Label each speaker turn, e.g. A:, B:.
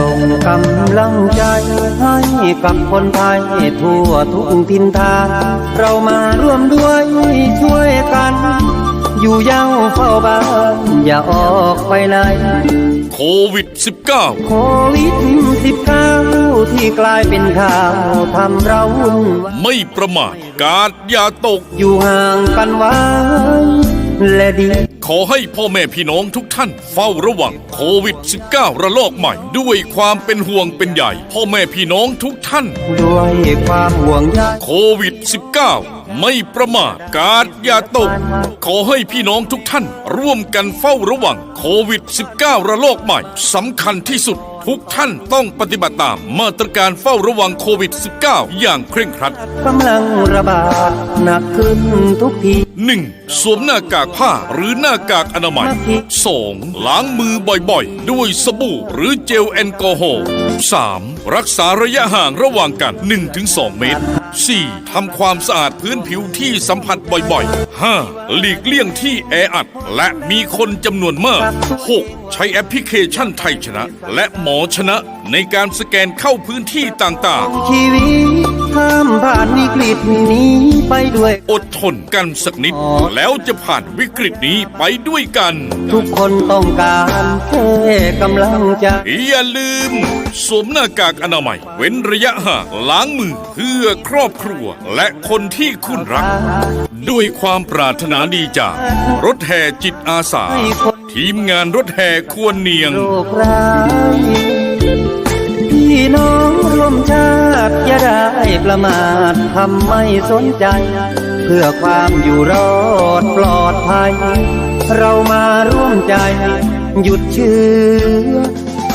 A: ส่งกำลังใจให้กับคนไทยทั่วทุกทินทางเรามาร่วมด้วยช่วยกัน อยู่เย้าเฝ้าบ้านอย่าออกไปไหน
B: โควิด -19
A: โควิดสิบเก้าที่กลายเป็นข่าวทำเราวุ่นวาย
B: ไม่ประมาทกาดอย่าตก
A: อยู่ห่างกันไว้ และดี
B: ขอให้พ่อแม่พี่น้องทุกท่านเฝ้าระวังโควิด -19 ระลอกใหม่ ด้วยความเป็นห่วงเป็นใหญ่ พ่อแม่พี่น้องทุกท่าน
A: ด้วยความห่วงใย
B: โควิด -19 ไม่ประมาทกาดอย่าตก ขอให้พี่น้องทุกท่าน ร่วมกันเฝ้าระวังโควิด -19 ระลอกใหม่สำคัญที่สุด ทุกท่านต้องปฏิบัติตามมาตรการเฝ้าระวังโควิด -19 อย่างเคร่งครัด
A: กำลังระบาดหนักขึ้นทุกที
B: 1. สวมหน้ากากผ้าหรือหน้ากากอนามัย 2. ล้างมือบ่อยๆ ด้วยสบู่หรือเจลแอลกอฮอล์ 3. รักษาระยะห่างระหว่างกัน 1-2 เมตร 4. ทำความสะอาดพื้นผิวที่สัมผัสบ่อยๆ 5. หลีกเลี่ยงที่แออัด และมีคนจำนวนมาก 6. ใช้แอปพลิเคชันไทยชนะ และหมอชนะในการสแกนเข้าพื้นที่ต่างๆ
A: ข้ามผ่านวิกฤตนี้ไปด้วย
B: อดทนกันสักนิด แล้วจะผ่านวิกฤตนี้ไปด้วยกัน
A: ทุกคนต้องการแค่กำลังใจ
B: อย่าลืม สวมหน้ากากอนามัย เว้นระยะห่างล้างมือเพื่อครอบครัว และคนที่คุณรัก ด้วยความปรารถนาดีจากรถแห่จิตอาสา ทีมงานรถแห่ควรเนียง
A: โรคร้าย ชาติอย่าได้ประมาททำไม่สนใจ เพื่อความอยู่รอดปลอดภัย เรามาร่วมใจ หยุดเชื้อ